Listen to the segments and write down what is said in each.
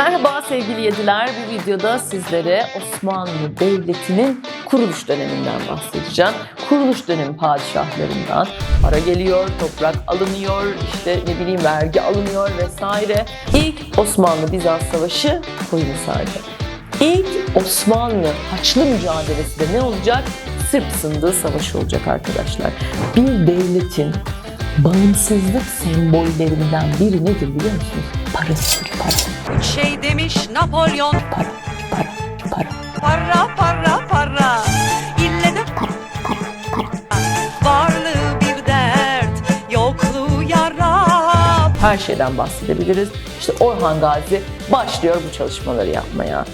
Merhaba sevgili yediler. Bu videoda sizlere Osmanlı Devleti'nin kuruluş döneminden bahsedeceğim. Kuruluş dönemi padişahlarından para geliyor, toprak alınıyor, işte ne bileyim vergi alınıyor vesaire. İlk Osmanlı-Bizans Savaşı Koyunhisar'da. İlk Osmanlı Haçlı mücadelesi de ne olacak? Sırp Sındığı Savaşı olacak arkadaşlar. Bir devletin bağımsızlık sembollerinden biri nedir biliyor musunuz? Parasıdır, para. Şey demiş Napolyon Para, para, para. Para para para İlle de Varlığı bir dert Yokluğu yara Her şeyden bahsedebiliriz. İşte Orhan Gazi başlıyor bu çalışmaları yapmaya.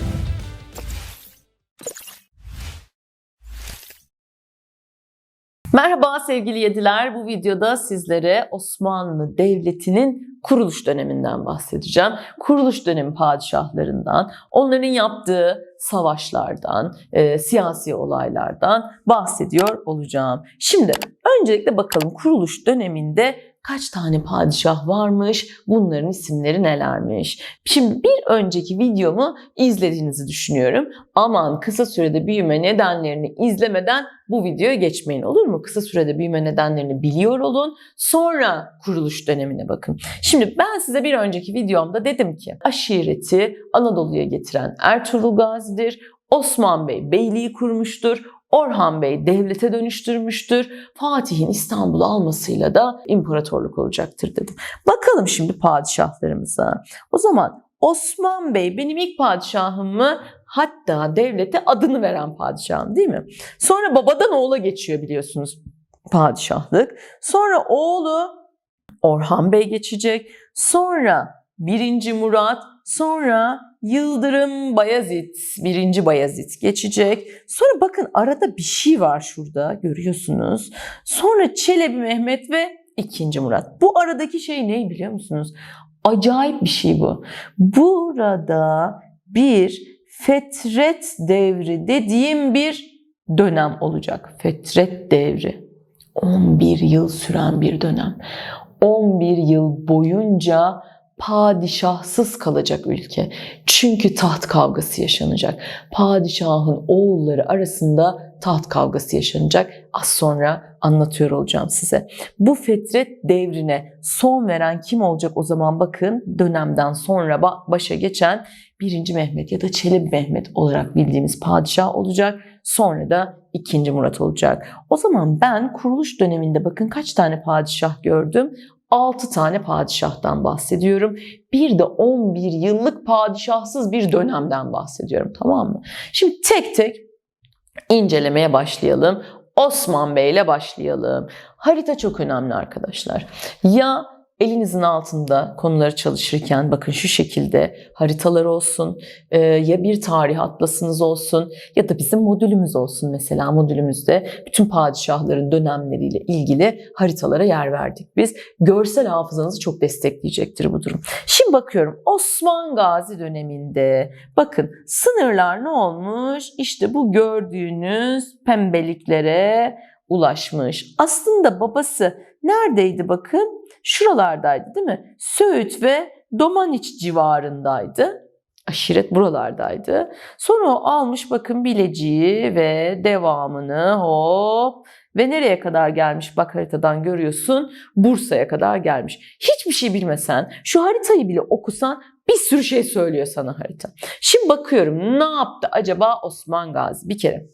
Merhaba sevgili yediler. Bu videoda sizlere Osmanlı Devleti'nin kuruluş döneminden bahsedeceğim. Kuruluş dönemi padişahlarından, onların yaptığı savaşlardan, e, siyasi olaylardan bahsediyor olacağım. Şimdi öncelikle bakalım kuruluş döneminde kaç tane padişah varmış, bunların isimleri nelermiş. Şimdi bir önceki videomu izlediğinizi düşünüyorum. Aman kısa sürede büyüme nedenlerini izlemeden bu videoya geçmeyin olur mu? Kısa sürede büyüme nedenlerini biliyor olun. Sonra kuruluş dönemine bakın. Şimdi ben size bir önceki videomda dedim ki aşireti Anadolu'ya getiren Ertuğrul Gazi'dir. Osman Bey beyliği kurmuştur. Orhan Bey devlete dönüştürmüştür. Fatih'in İstanbul'u almasıyla da imparatorluk olacaktır dedim. Bakalım şimdi padişahlarımıza. O zaman Osman Bey benim ilk padişahım mı? Hatta devlete adını veren padişahım değil mi? Sonra babadan oğula geçiyor biliyorsunuz padişahlık. Sonra oğlu Orhan Bey geçecek. Sonra 1. Murat, sonra Yıldırım Bayezid, 1. Bayezid geçecek. Sonra bakın arada bir şey var şurada görüyorsunuz. Sonra Çelebi Mehmet ve 2. Murat. Bu aradaki şey ne biliyor musunuz? Acayip bir şey bu. Burada bir fetret devri dediğim bir dönem olacak. Fetret devri. 11 yıl süren bir dönem. 11 yıl boyunca padişahsız kalacak ülke. Çünkü taht kavgası yaşanacak. Padişahın oğulları arasında taht kavgası yaşanacak. Az sonra anlatıyor olacağım size. Bu fetret devrine son veren kim olacak o zaman bakın dönemden sonra ba- başa geçen 1. Mehmet ya da Çelebi Mehmet olarak bildiğimiz padişah olacak. Sonra da 2. Murat olacak. O zaman ben kuruluş döneminde bakın kaç tane padişah gördüm? 6 tane padişahtan bahsediyorum. Bir de 11 yıllık padişahsız bir dönemden bahsediyorum tamam mı? Şimdi tek tek incelemeye başlayalım. Osman Bey ile başlayalım. Harita çok önemli arkadaşlar. Ya elinizin altında konuları çalışırken bakın şu şekilde haritalar olsun e, ya bir tarih atlasınız olsun ya da bizim modülümüz olsun mesela modülümüzde bütün padişahların dönemleriyle ilgili haritalara yer verdik biz. Görsel hafızanızı çok destekleyecektir bu durum. Şimdi bakıyorum Osman Gazi döneminde bakın sınırlar ne olmuş? İşte bu gördüğünüz pembeliklere ulaşmış. Aslında babası neredeydi bakın? Şuralardaydı değil mi? Söğüt ve Domaniç civarındaydı. Aşiret buralardaydı. Sonra o almış bakın Bilecik'i ve devamını hop ve nereye kadar gelmiş bak haritadan görüyorsun Bursa'ya kadar gelmiş. Hiçbir şey bilmesen şu haritayı bile okusan bir sürü şey söylüyor sana harita. Şimdi bakıyorum ne yaptı acaba Osman Gazi bir kere.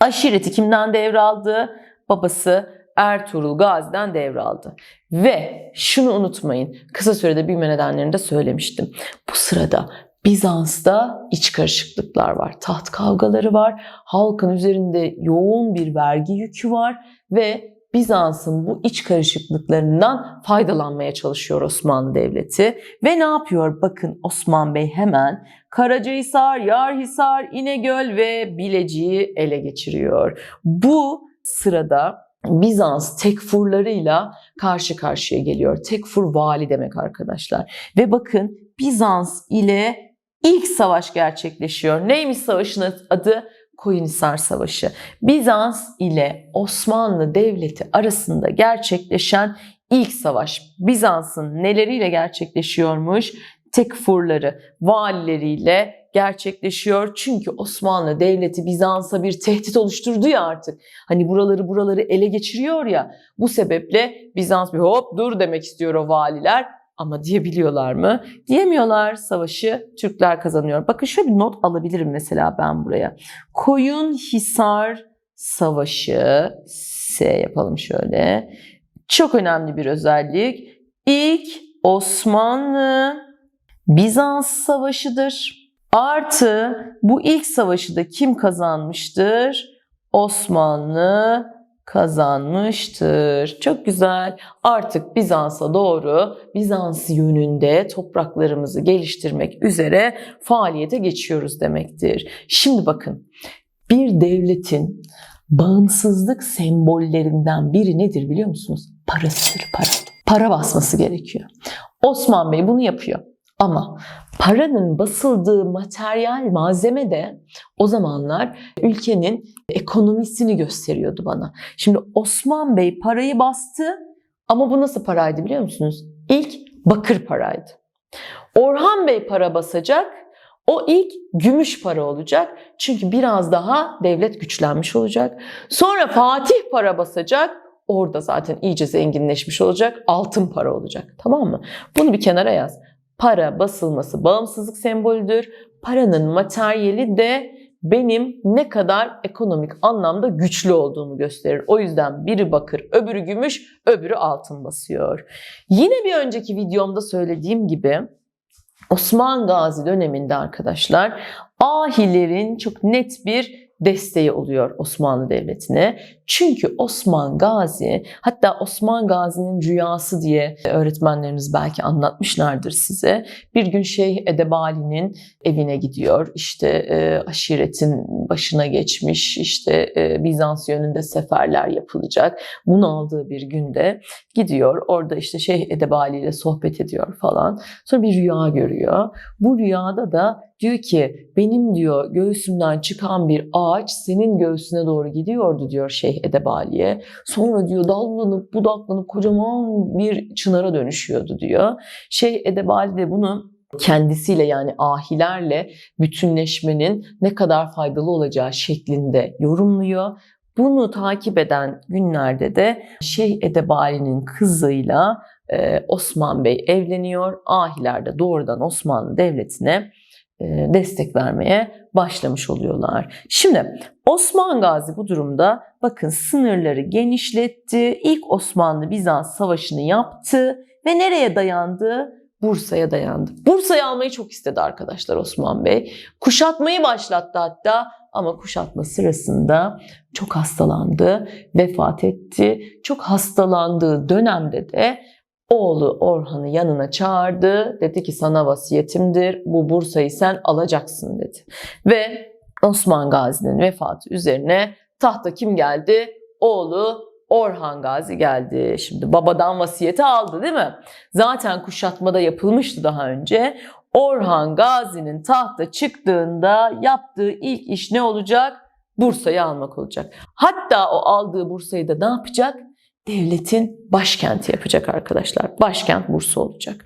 Aşireti kimden devraldı? Babası Ertuğrul Gazi'den devraldı. Ve şunu unutmayın, kısa sürede büyüme nedenlerini de söylemiştim. Bu sırada Bizans'ta iç karışıklıklar var. Taht kavgaları var. Halkın üzerinde yoğun bir vergi yükü var ve Bizans'ın bu iç karışıklıklarından faydalanmaya çalışıyor Osmanlı Devleti. Ve ne yapıyor? Bakın Osman Bey hemen Karacahisar, Yarhisar, İnegöl ve Bilecik'i ele geçiriyor. Bu sırada Bizans tekfurlarıyla karşı karşıya geliyor. Tekfur vali demek arkadaşlar. Ve bakın Bizans ile ilk savaş gerçekleşiyor. Neymiş savaşın adı? Koyunhisar Savaşı. Bizans ile Osmanlı Devleti arasında gerçekleşen ilk savaş. Bizans'ın neleriyle gerçekleşiyormuş? tekfurları, valileriyle gerçekleşiyor. Çünkü Osmanlı Devleti Bizans'a bir tehdit oluşturdu ya artık. Hani buraları buraları ele geçiriyor ya. Bu sebeple Bizans bir hop dur demek istiyor o valiler. Ama diyebiliyorlar mı? Diyemiyorlar. Savaşı Türkler kazanıyor. Bakın şöyle bir not alabilirim mesela ben buraya. Koyun Hisar Savaşı S yapalım şöyle. Çok önemli bir özellik. İlk Osmanlı Bizans Savaşı'dır. Artı bu ilk savaşı da kim kazanmıştır? Osmanlı kazanmıştır. Çok güzel. Artık Bizans'a doğru Bizans yönünde topraklarımızı geliştirmek üzere faaliyete geçiyoruz demektir. Şimdi bakın bir devletin bağımsızlık sembollerinden biri nedir biliyor musunuz? Parasıdır para. Para basması gerekiyor. Osman Bey bunu yapıyor. Ama paranın basıldığı materyal malzeme de o zamanlar ülkenin ekonomisini gösteriyordu bana. Şimdi Osman Bey parayı bastı ama bu nasıl paraydı biliyor musunuz? İlk bakır paraydı. Orhan Bey para basacak. O ilk gümüş para olacak. Çünkü biraz daha devlet güçlenmiş olacak. Sonra Fatih para basacak. Orada zaten iyice zenginleşmiş olacak. Altın para olacak. Tamam mı? Bunu bir kenara yaz. Para basılması bağımsızlık sembolüdür. Paranın materyali de benim ne kadar ekonomik anlamda güçlü olduğumu gösterir. O yüzden biri bakır, öbürü gümüş, öbürü altın basıyor. Yine bir önceki videomda söylediğim gibi Osman Gazi döneminde arkadaşlar ahilerin çok net bir desteği oluyor Osmanlı Devleti'ne. Çünkü Osman Gazi, hatta Osman Gazi'nin rüyası diye öğretmenleriniz belki anlatmışlardır size. Bir gün Şeyh Edebali'nin evine gidiyor. İşte e, aşiretin başına geçmiş, işte e, Bizans yönünde seferler yapılacak. Bunu aldığı bir günde gidiyor. Orada işte Şeyh Edebali ile sohbet ediyor falan. Sonra bir rüya görüyor. Bu rüyada da diyor ki benim diyor göğsümden çıkan bir ağaç senin göğsüne doğru gidiyordu diyor Şeyh Edebali'ye. Sonra diyor dallanıp budaklanıp kocaman bir çınara dönüşüyordu diyor. Şeyh Edebali de bunu kendisiyle yani ahilerle bütünleşmenin ne kadar faydalı olacağı şeklinde yorumluyor. Bunu takip eden günlerde de Şeyh Edebali'nin kızıyla Osman Bey evleniyor. Ahiler de doğrudan Osmanlı Devleti'ne destek vermeye başlamış oluyorlar. Şimdi Osman Gazi bu durumda bakın sınırları genişletti. İlk Osmanlı-Bizans savaşını yaptı ve nereye dayandı? Bursa'ya dayandı. Bursa'yı almayı çok istedi arkadaşlar Osman Bey. Kuşatmayı başlattı hatta ama kuşatma sırasında çok hastalandı, vefat etti. Çok hastalandığı dönemde de oğlu Orhan'ı yanına çağırdı. Dedi ki sana vasiyetimdir. Bu Bursa'yı sen alacaksın dedi. Ve Osman Gazi'nin vefatı üzerine tahta kim geldi? Oğlu Orhan Gazi geldi. Şimdi babadan vasiyeti aldı değil mi? Zaten kuşatmada yapılmıştı daha önce. Orhan Gazi'nin tahta çıktığında yaptığı ilk iş ne olacak? Bursa'yı almak olacak. Hatta o aldığı Bursa'yı da ne yapacak? Devletin başkenti yapacak arkadaşlar. Başkent Bursa olacak.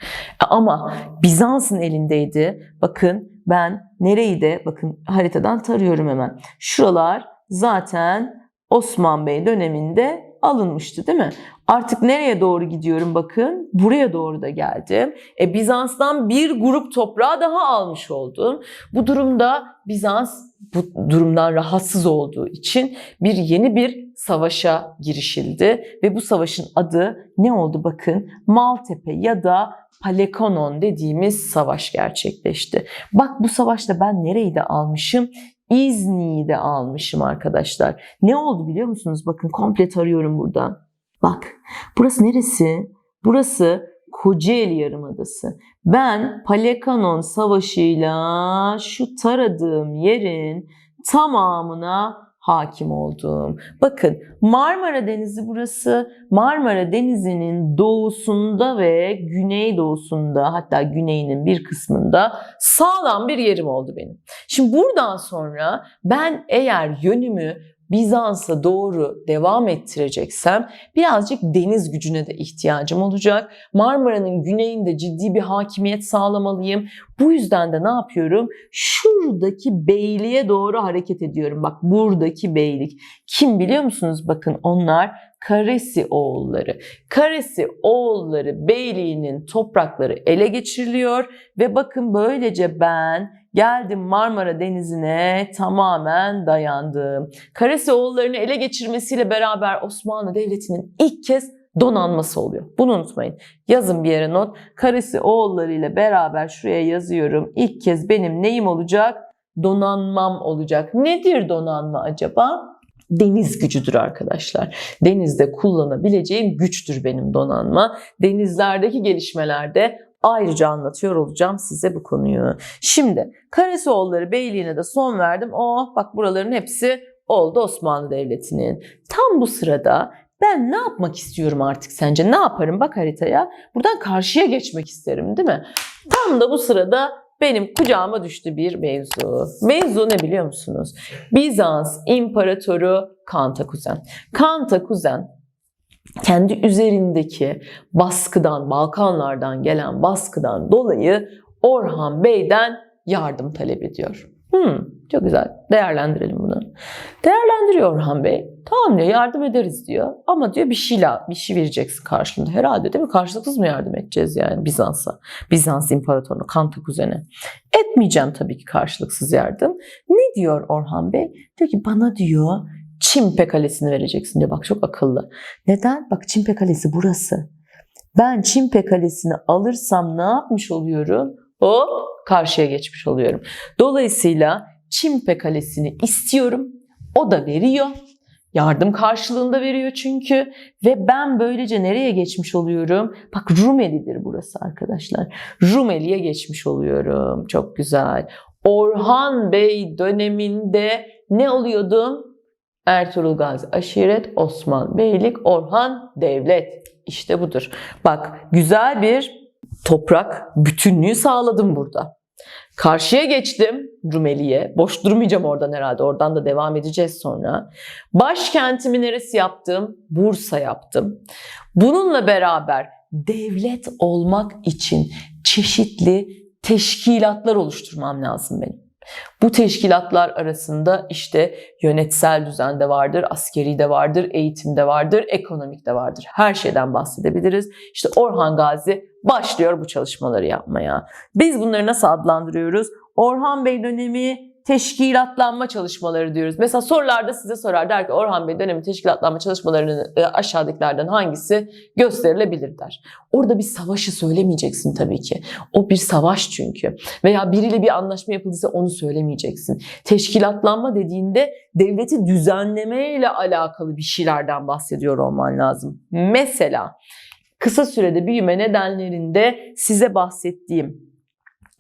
Ama Bizans'ın elindeydi. Bakın ben nereyi de bakın haritadan tarıyorum hemen. Şuralar zaten Osman Bey döneminde alınmıştı değil mi? Artık nereye doğru gidiyorum bakın. Buraya doğru da geldim. E, Bizans'tan bir grup toprağı daha almış oldum. Bu durumda Bizans bu durumdan rahatsız olduğu için bir yeni bir savaşa girişildi ve bu savaşın adı ne oldu bakın Maltepe ya da Palekonon dediğimiz savaş gerçekleşti. Bak bu savaşta ben nereyi de almışım? İzni'yi de almışım arkadaşlar. Ne oldu biliyor musunuz? Bakın komple tarıyorum burada. Bak burası neresi? Burası Kocaeli Yarımadası. Ben Palekanon Savaşı'yla şu taradığım yerin tamamına hakim olduğum. Bakın Marmara Denizi burası. Marmara Denizi'nin doğusunda ve güneydoğusunda hatta güneyinin bir kısmında sağlam bir yerim oldu benim. Şimdi buradan sonra ben eğer yönümü Bizans'a doğru devam ettireceksem birazcık deniz gücüne de ihtiyacım olacak. Marmara'nın güneyinde ciddi bir hakimiyet sağlamalıyım. Bu yüzden de ne yapıyorum? Şuradaki beyliğe doğru hareket ediyorum. Bak buradaki beylik. Kim biliyor musunuz? Bakın onlar Karesi oğulları. Karesi oğulları beyliğinin toprakları ele geçiriliyor ve bakın böylece ben geldim Marmara Denizi'ne tamamen dayandım. Karesi oğullarını ele geçirmesiyle beraber Osmanlı Devleti'nin ilk kez donanması oluyor. Bunu unutmayın. Yazın bir yere not. Karesi oğulları ile beraber şuraya yazıyorum. İlk kez benim neyim olacak? Donanmam olacak. Nedir donanma acaba? Deniz gücüdür arkadaşlar. Denizde kullanabileceğim güçtür benim donanma. Denizlerdeki gelişmelerde ayrıca anlatıyor olacağım size bu konuyu. Şimdi Karasoğulları Beyliği'ne de son verdim. Oh bak buraların hepsi oldu Osmanlı Devleti'nin. Tam bu sırada ben ne yapmak istiyorum artık sence? Ne yaparım? Bak haritaya. Buradan karşıya geçmek isterim değil mi? Tam da bu sırada benim kucağıma düştü bir mevzu. Mevzu ne biliyor musunuz? Bizans İmparatoru Kantakuzen. Kantakuzen kendi üzerindeki baskıdan, Balkanlardan gelen baskıdan dolayı Orhan Bey'den yardım talep ediyor. Hmm, çok güzel. Değerlendirelim bunu. Değerlendiriyor Orhan Bey. Tamam diyor yardım ederiz diyor. Ama diyor bir şey, bir şey vereceksin karşılığında. Herhalde değil mi? Karşılıksız mı yardım edeceğiz yani Bizans'a? Bizans İmparatorluğu, Kantakuzen'e. Etmeyeceğim tabii ki karşılıksız yardım. Ne diyor Orhan Bey? Diyor ki bana diyor Çimpe Kalesi'ni vereceksin diyor. Bak çok akıllı. Neden? Bak Çimpe Kalesi burası. Ben Çimpe Kalesi'ni alırsam ne yapmış oluyorum? Hop karşıya geçmiş oluyorum. Dolayısıyla Çimpe Kalesi'ni istiyorum. O da veriyor. Yardım karşılığında veriyor çünkü. Ve ben böylece nereye geçmiş oluyorum? Bak Rumeli'dir burası arkadaşlar. Rumeli'ye geçmiş oluyorum. Çok güzel. Orhan Bey döneminde ne oluyordum? Ertuğrul Gazi Aşiret, Osman Beylik, Orhan Devlet. İşte budur. Bak güzel bir toprak bütünlüğü sağladım burada. Karşıya geçtim Rumeli'ye. Boş durmayacağım oradan herhalde. Oradan da devam edeceğiz sonra. Başkentimi neresi yaptım? Bursa yaptım. Bununla beraber devlet olmak için çeşitli teşkilatlar oluşturmam lazım benim. Bu teşkilatlar arasında işte yönetsel düzende vardır, askeri de vardır, eğitimde vardır, ekonomik de vardır. Her şeyden bahsedebiliriz. İşte Orhan Gazi başlıyor bu çalışmaları yapmaya. Biz bunları nasıl adlandırıyoruz? Orhan Bey dönemi teşkilatlanma çalışmaları diyoruz. Mesela sorularda size sorar der ki Orhan Bey dönemi teşkilatlanma çalışmalarının e, aşağıdakilerden hangisi gösterilebilir der. Orada bir savaşı söylemeyeceksin tabii ki. O bir savaş çünkü. Veya biriyle bir anlaşma yapıldıysa onu söylemeyeceksin. Teşkilatlanma dediğinde devleti düzenleme ile alakalı bir şeylerden bahsediyor olman lazım. Mesela kısa sürede büyüme nedenlerinde size bahsettiğim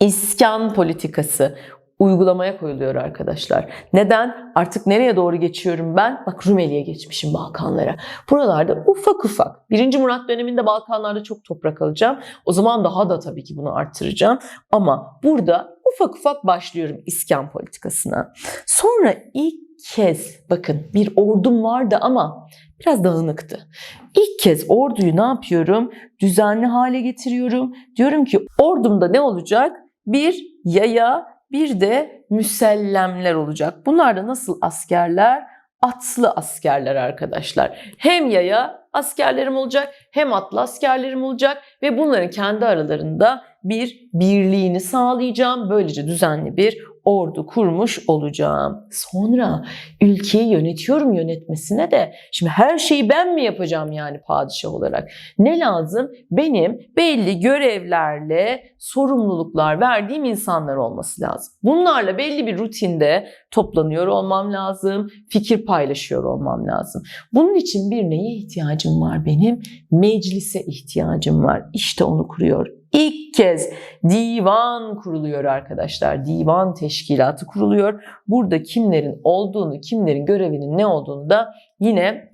iskan politikası uygulamaya koyuluyor arkadaşlar. Neden? Artık nereye doğru geçiyorum ben? Bak Rumeli'ye geçmişim Balkanlara. Buralarda ufak ufak. Birinci Murat döneminde Balkanlarda çok toprak alacağım. O zaman daha da tabii ki bunu arttıracağım. Ama burada ufak ufak başlıyorum iskan politikasına. Sonra ilk kez bakın bir ordum vardı ama biraz dağınıktı. İlk kez orduyu ne yapıyorum? Düzenli hale getiriyorum. Diyorum ki ordumda ne olacak? Bir yaya bir de müsellemler olacak. Bunlar da nasıl askerler? Atlı askerler arkadaşlar. Hem yaya askerlerim olacak hem atlı askerlerim olacak ve bunların kendi aralarında bir birliğini sağlayacağım. Böylece düzenli bir ordu kurmuş olacağım. Sonra ülkeyi yönetiyorum yönetmesine de şimdi her şeyi ben mi yapacağım yani padişah olarak? Ne lazım? Benim belli görevlerle sorumluluklar verdiğim insanlar olması lazım. Bunlarla belli bir rutinde toplanıyor olmam lazım, fikir paylaşıyor olmam lazım. Bunun için bir neye ihtiyacım var benim? Meclise ihtiyacım var. İşte onu kuruyor. İlk kez divan kuruluyor arkadaşlar. Divan teşkilatı kuruluyor. Burada kimlerin olduğunu, kimlerin görevinin ne olduğunu da yine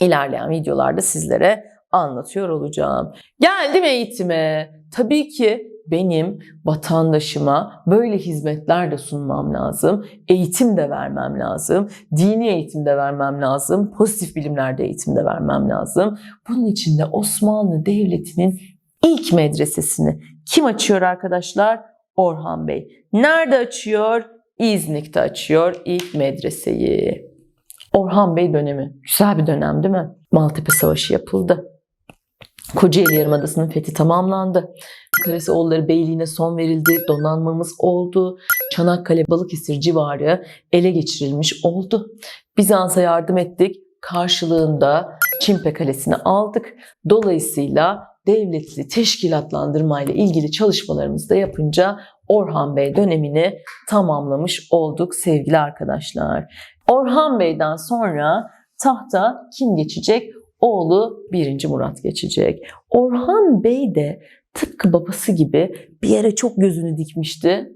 ilerleyen videolarda sizlere anlatıyor olacağım. Geldim eğitime. Tabii ki benim vatandaşıma böyle hizmetler de sunmam lazım. Eğitim de vermem lazım. Dini eğitim de vermem lazım. Pozitif bilimlerde eğitim de vermem lazım. Bunun için de Osmanlı Devleti'nin ilk medresesini kim açıyor arkadaşlar? Orhan Bey. Nerede açıyor? İznik'te açıyor ilk medreseyi. Orhan Bey dönemi. Güzel bir dönem değil mi? Maltepe Savaşı yapıldı. Kocaeli Yarımadası'nın fethi tamamlandı. Karasioğulları Beyliği'ne son verildi. Donanmamız oldu. Çanakkale, Balıkesir civarı ele geçirilmiş oldu. Bizans'a yardım ettik. Karşılığında Çimpe Kalesi'ni aldık. Dolayısıyla devletli teşkilatlandırma ile ilgili çalışmalarımızı da yapınca Orhan Bey dönemini tamamlamış olduk sevgili arkadaşlar. Orhan Bey'den sonra tahta kim geçecek? Oğlu 1. Murat geçecek. Orhan Bey de tıpkı babası gibi bir yere çok gözünü dikmişti.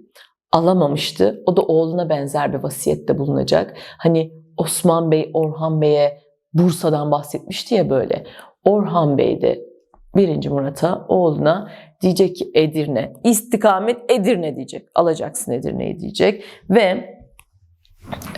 Alamamıştı. O da oğluna benzer bir vasiyette bulunacak. Hani Osman Bey Orhan Bey'e Bursa'dan bahsetmişti ya böyle. Orhan Bey de 1. Murat'a oğluna diyecek ki Edirne. istikamet Edirne diyecek. Alacaksın Edirne'yi diyecek. Ve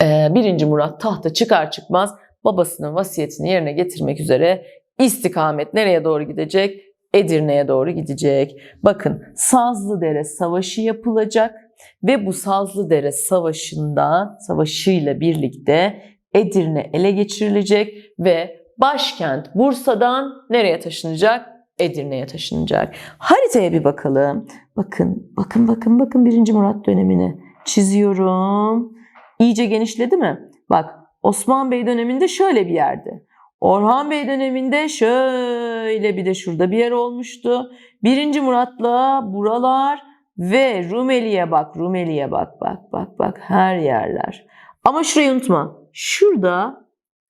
e, 1. Murat tahta çıkar çıkmaz babasının vasiyetini yerine getirmek üzere istikamet nereye doğru gidecek? Edirne'ye doğru gidecek. Bakın Sazlıdere Savaşı yapılacak ve bu Sazlıdere Savaşı'nda savaşıyla birlikte Edirne ele geçirilecek ve başkent Bursa'dan nereye taşınacak? Edirne'ye taşınacak. Haritaya bir bakalım. Bakın, bakın, bakın, bakın 1. Murat dönemini çiziyorum. İyice genişledi mi? Bak Osman Bey döneminde şöyle bir yerdi. Orhan Bey döneminde şöyle bir de şurada bir yer olmuştu. Birinci Murat'la buralar ve Rumeli'ye bak, Rumeli'ye bak, bak, bak, bak her yerler. Ama şurayı unutma. Şurada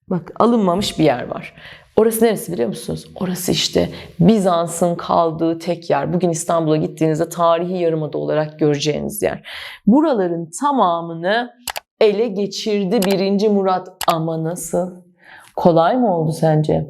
bak alınmamış bir yer var. Orası neresi biliyor musunuz? Orası işte Bizans'ın kaldığı tek yer. Bugün İstanbul'a gittiğinizde tarihi yarımada olarak göreceğiniz yer. Buraların tamamını ele geçirdi 1. Murat. Ama nasıl? Kolay mı oldu sence?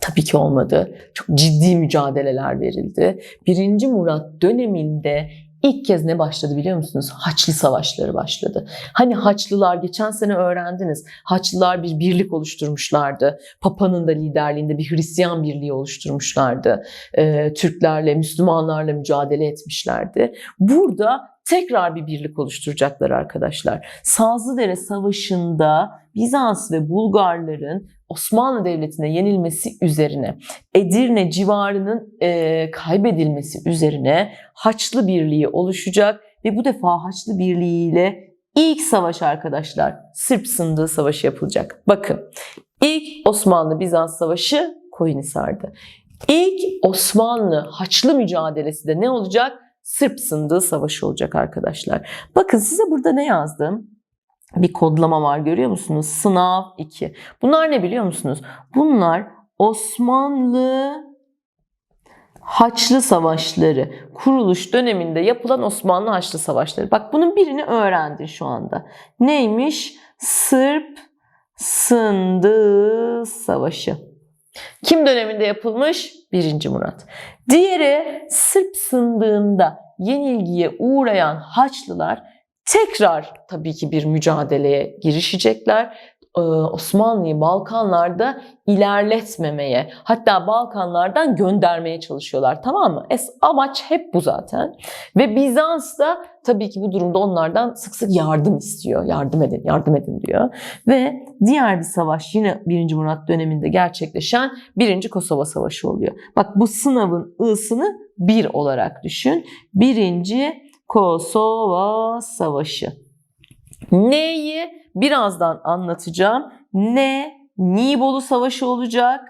Tabii ki olmadı. Çok ciddi mücadeleler verildi. 1. Murat döneminde ilk kez ne başladı biliyor musunuz? Haçlı savaşları başladı. Hani Haçlılar geçen sene öğrendiniz. Haçlılar bir birlik oluşturmuşlardı. Papa'nın da liderliğinde bir Hristiyan birliği oluşturmuşlardı. Ee, Türklerle, Müslümanlarla mücadele etmişlerdi. Burada tekrar bir birlik oluşturacaklar arkadaşlar. Sazlıdere Savaşı'nda Bizans ve Bulgarların Osmanlı Devleti'ne yenilmesi üzerine, Edirne civarının e, kaybedilmesi üzerine Haçlı Birliği oluşacak ve bu defa Haçlı Birliği ile ilk savaş arkadaşlar Sırp Sındığı Savaşı yapılacak. Bakın ilk Osmanlı-Bizans Savaşı Koyunhisar'dı. İlk Osmanlı Haçlı mücadelesi de ne olacak? Sırp Sındığı Savaşı olacak arkadaşlar. Bakın size burada ne yazdım? Bir kodlama var görüyor musunuz? Sınav 2. Bunlar ne biliyor musunuz? Bunlar Osmanlı Haçlı Savaşları kuruluş döneminde yapılan Osmanlı Haçlı Savaşları. Bak bunun birini öğrendin şu anda. Neymiş? Sırp Sındığı Savaşı. Kim döneminde yapılmış? 1. Murat. Diğeri Sırp sındığında yenilgiye uğrayan Haçlılar tekrar tabii ki bir mücadeleye girişecekler. Ee, Osmanlı'yı Balkanlarda ilerletmemeye hatta Balkanlardan göndermeye çalışıyorlar tamam mı? Es amaç hep bu zaten. Ve Bizans da tabii ki bu durumda onlardan sık sık yardım istiyor. Yardım edin, yardım edin diyor. Ve diğer bir savaş yine 1. Murat döneminde gerçekleşen 1. Kosova Savaşı oluyor. Bak bu sınavın ı'sını bir olarak düşün. 1. Kosova Savaşı. Neyi birazdan anlatacağım. Ne? Nibolu Savaşı olacak.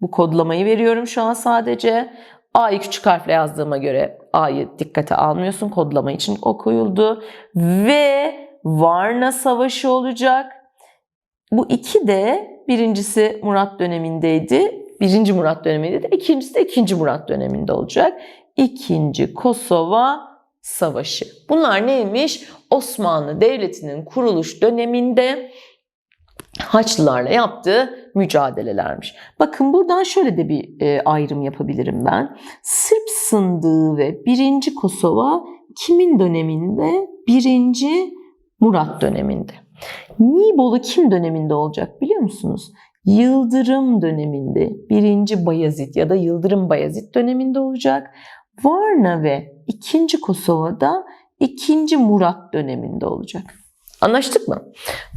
Bu kodlamayı veriyorum şu an sadece. A'yı küçük harfle yazdığıma göre A'yı dikkate almıyorsun. Kodlama için o koyuldu. Ve Varna Savaşı olacak. Bu iki de birincisi Murat dönemindeydi. Birinci Murat dönemindeydi. İkincisi de ikinci Murat döneminde olacak. İkinci Kosova Savaşı. Bunlar neymiş? Osmanlı Devleti'nin kuruluş döneminde Haçlılarla yaptığı mücadelelermiş. Bakın buradan şöyle de bir e, ayrım yapabilirim ben. Sırp sındığı ve 1. Kosova kimin döneminde? 1. Murat döneminde. Nibolu kim döneminde olacak biliyor musunuz? Yıldırım döneminde 1. Bayezid ya da Yıldırım Bayezid döneminde olacak. Varna ve 2. Kosova'da 2. Murat döneminde olacak. Anlaştık mı?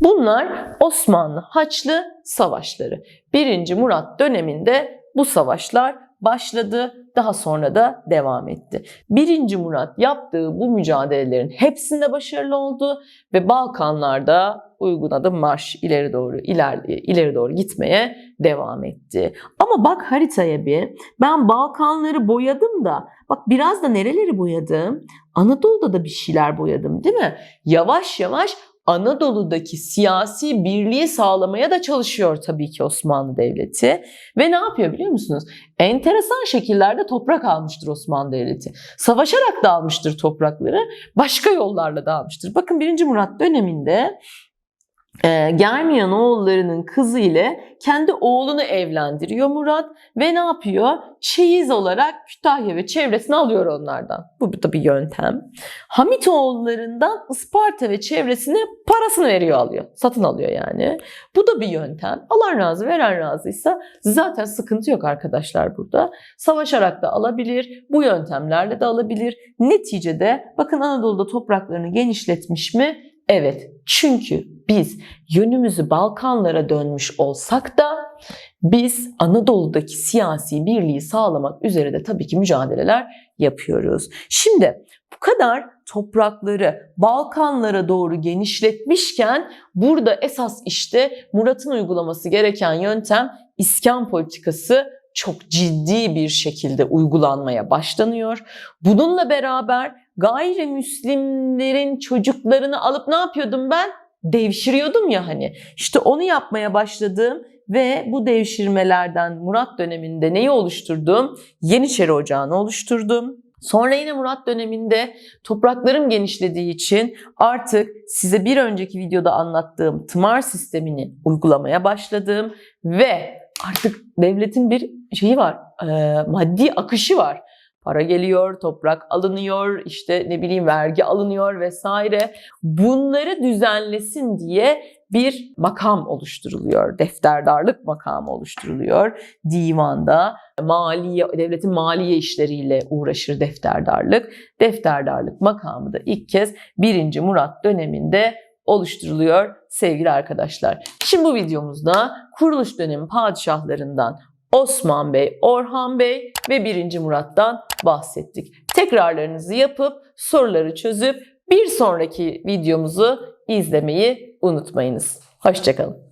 Bunlar Osmanlı Haçlı savaşları. 1. Murat döneminde bu savaşlar başladı. Daha sonra da devam etti. 1. Murat yaptığı bu mücadelelerin hepsinde başarılı oldu ve Balkanlarda uygun adım marş ileri doğru ilerleye, ileri doğru gitmeye devam etti. Ama bak haritaya bir. Ben Balkanları boyadım da bak biraz da nereleri boyadım? Anadolu'da da bir şeyler boyadım değil mi? Yavaş yavaş Anadolu'daki siyasi birliği sağlamaya da çalışıyor tabii ki Osmanlı Devleti. Ve ne yapıyor biliyor musunuz? Enteresan şekillerde toprak almıştır Osmanlı Devleti. Savaşarak da almıştır toprakları, başka yollarla da almıştır. Bakın 1. Murat döneminde e, Germiyan oğullarının kızı ile kendi oğlunu evlendiriyor Murat ve ne yapıyor? Çeyiz olarak Kütahya ve çevresini alıyor onlardan. Bu da bir yöntem. Hamit oğullarından Isparta ve çevresini parasını veriyor alıyor. Satın alıyor yani. Bu da bir yöntem. Alan razı veren razıysa zaten sıkıntı yok arkadaşlar burada. Savaşarak da alabilir. Bu yöntemlerle de alabilir. Neticede bakın Anadolu'da topraklarını genişletmiş mi? Evet. Çünkü biz yönümüzü Balkanlara dönmüş olsak da biz Anadolu'daki siyasi birliği sağlamak üzere de tabii ki mücadeleler yapıyoruz. Şimdi bu kadar toprakları Balkanlara doğru genişletmişken burada esas işte Murat'ın uygulaması gereken yöntem iskan politikası çok ciddi bir şekilde uygulanmaya başlanıyor. Bununla beraber gayrimüslimlerin çocuklarını alıp ne yapıyordum ben? Devşiriyordum ya hani. İşte onu yapmaya başladım ve bu devşirmelerden Murat döneminde neyi oluşturdum? Yeniçeri Ocağı'nı oluşturdum. Sonra yine Murat döneminde topraklarım genişlediği için artık size bir önceki videoda anlattığım tımar sistemini uygulamaya başladım ve artık devletin bir şeyi var, e, maddi akışı var. Para geliyor, toprak alınıyor, işte ne bileyim vergi alınıyor vesaire. Bunları düzenlesin diye bir makam oluşturuluyor. Defterdarlık makamı oluşturuluyor. Divanda maliye, devletin maliye işleriyle uğraşır defterdarlık. Defterdarlık makamı da ilk kez 1. Murat döneminde oluşturuluyor sevgili arkadaşlar. Şimdi bu videomuzda kuruluş dönemi padişahlarından Osman Bey, Orhan Bey ve 1. Murat'tan bahsettik. Tekrarlarınızı yapıp soruları çözüp bir sonraki videomuzu izlemeyi unutmayınız. Hoşçakalın.